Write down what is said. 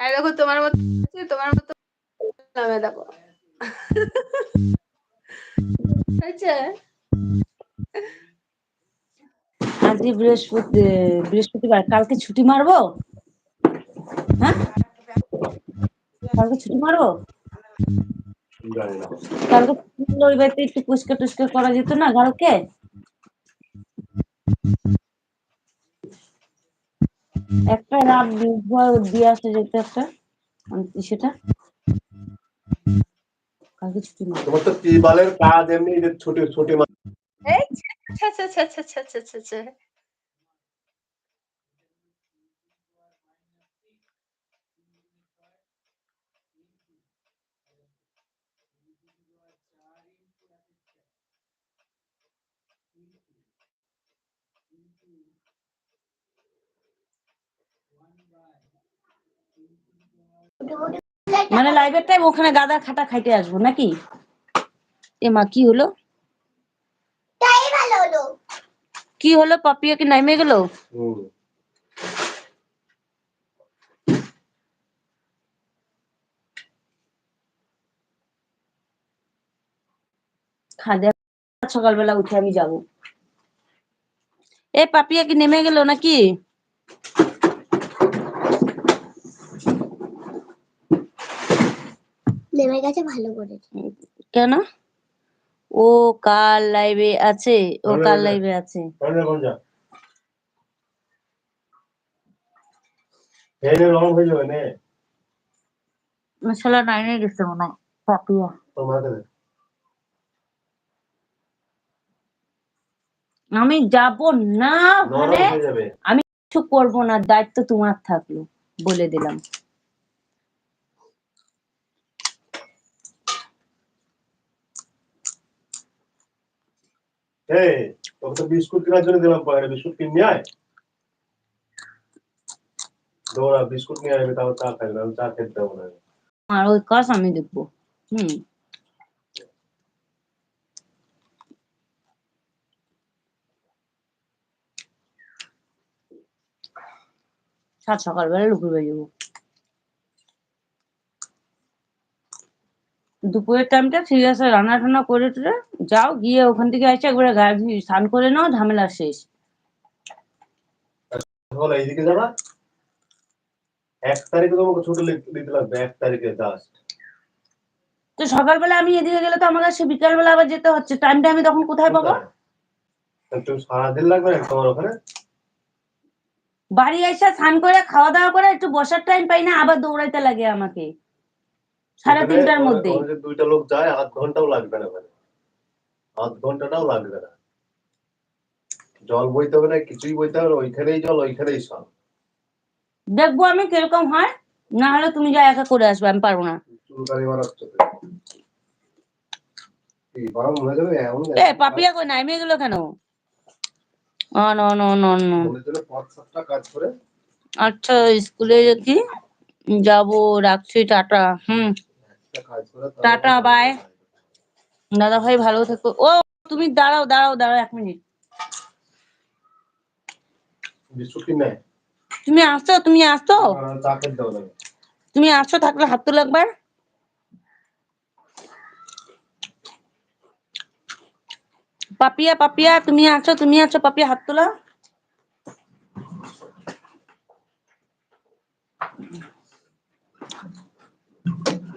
এই দেখো, তোমার মতো তোমার মতো নামে দেখো। আচ্ছা। আজকে বৃহস্পতি, বৃহস্পতিবার, কালকে ছুটি মারবো? হ্যাঁ? কালকে ছুটি মারবো? কালকে ওই একটু পুষ্কার টুস্কার করা যেত না কালকে? একটা রাত দিয়ে আসে যেতে একটা মানে সেটা কালকে ছুটি না তোমার তো কাজ এমনি যে ছোট ছুটি Thank you. মানে লাইভের টাইম ওখানে গাদা খাটা খাইতে আসব নাকি? এ মা কি হলো? তাই ভালো হলো। কি হলো পাপিয়া কি নাইমে গেল? খাদে সকালবেলা উঠে আমি যাব। এ পাপিয়া কি নেমে গেল নাকি? প্রেমের কাছে ভালো করে কেন? ও কাল লাইভে আছে ও কাল লাইভে আছে। আমি যাব না মানে আমি কিছু করব না দায়িত্ব তোমার থাকল বলে দিলাম। এই তোকে তো বিস্কুট কেনার জন্য দিলাম পয়সা বিস্কুট কিনে আয় দৌড়া বিস্কুট নিয়ে আসবে তারপর চা খাইবে আমি চা খেতে দেবো না আর ওই কাজ আমি দেখব হুম সাত সকালবেলা লুকুর বাড়ি যাব দুপুরের টাইমটা ঠিক আছে রান্না টান্না করে টুরে যাও গিয়ে ওখান থেকে এসে একবারে ধুয়ে স্নান করে নাও ঝামেলা শেষ। এইদিকে যাবা? এক তারিখে তোমাকে ছোট দিতে লাগবে এক তারিখে জাস্ট তো সকালবেলা আমি এদিকে গেলে তো আমাকে সে বিকালবেলা আবার যেতে হচ্ছে টাইমটা আমি তখন কোথায় পাবো? তুমি সারাদিন লাগবে না তোমার ওখানে? বাড়ি এসে স্নান করে খাওয়া দাওয়া করে একটু বসার টাইম পাই না আবার দৌড়াইতে লাগে আমাকে। সাড়ে তিনটার মধ্যে দুইটা লোক যায় আধ ঘন্টাও লাগবে না ওখানে। আধ ঘন্টাটাও লাগবে না। জল বইতে হবে না কিছুই বইতে হবে না ওইখানেই জল ওইখানেই সব। দেখব আমি কীরকম হয় না হলে তুমি যা একা করে আসবে আমি পারব না। এ পাপিয়া কই নাই? মেয়ে গেলো কেন অন অন অন অন আচ্ছা স্কুলে কি? যাব রাখছি টাটা। হুম। Tata, bye. দাদা ভাই ভালো থেকো। ও তুমি দাঁড়াও দাঁড়াও দাঁড়াও এক মিনিট। তুমি আসছো? তুমি আসছো? তুমি আসছো? থাকলে হাত তুলো একবার। পাপিয়া পাপিয়া তুমি আছো তুমি আছো পাপিয়া হাত তোলা।